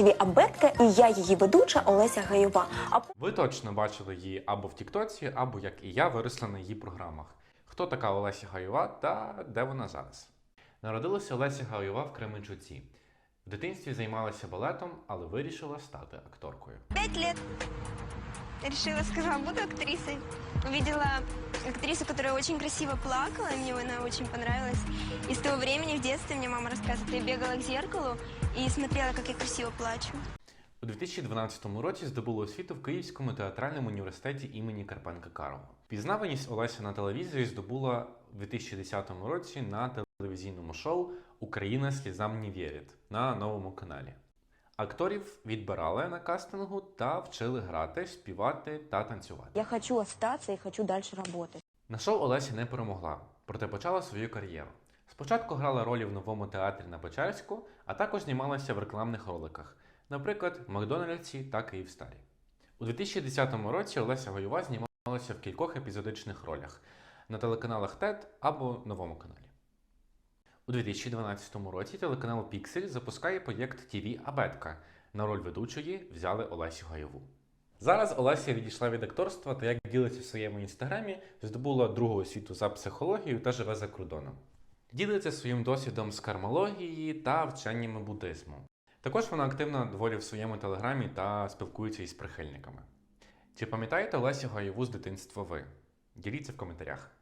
ТВ Абетка і я її ведуча Олеся Гайова. А Ви точно бачили її або в Тіктоці, або як і я виросла на її програмах. Хто така Олеся Гайова та де вона зараз? Народилася Олеся Гайова в Кременчуці. В дитинстві займалася балетом, але вирішила стати акторкою. Пять лет. Решила, сказала, буду актрисой. Увидела актрису, которая очень красиво плакала, мне она очень понравилась. И с того времени в детстве мне мама рассказывает, я бегала к зеркалу и смотрела, как я красиво плачу. У 2012 році здобула освіту в Київському театральному університеті імені Карпенка Карова. Пізнаваність Олеся на телевізорі здобула у 2010 році на телевізійному шоу Україна слізам не вірить на новому каналі. Акторів відбирали на кастингу та вчили грати, співати та танцювати. я хочу остаться і хочу далі працювати. На шоу Олеся не перемогла, проте почала свою кар'єру. Спочатку грала ролі в новому театрі на Печерську, а також знімалася в рекламних роликах, наприклад, Макдональдсі та Київстарі. У 2010 році Олеся Гоєва знімалася в кількох епізодичних ролях на телеканалах ТЕД або Новому каналі. У 2012 році телеканал Піксель запускає проєкт ТВ Абетка. На роль ведучої взяли Олесю Гаєву. Зараз Олеся відійшла від акторства та як ділиться в своєму інстаграмі, здобула другу освіту за психологію та живе за кордоном. Ділиться своїм досвідом з кармології та вченнями буддизму. Також вона активна доволі в своєму телеграмі та спілкується із прихильниками. Чи пам'ятаєте Олесю Гаєву з дитинства ви? Діліться в коментарях.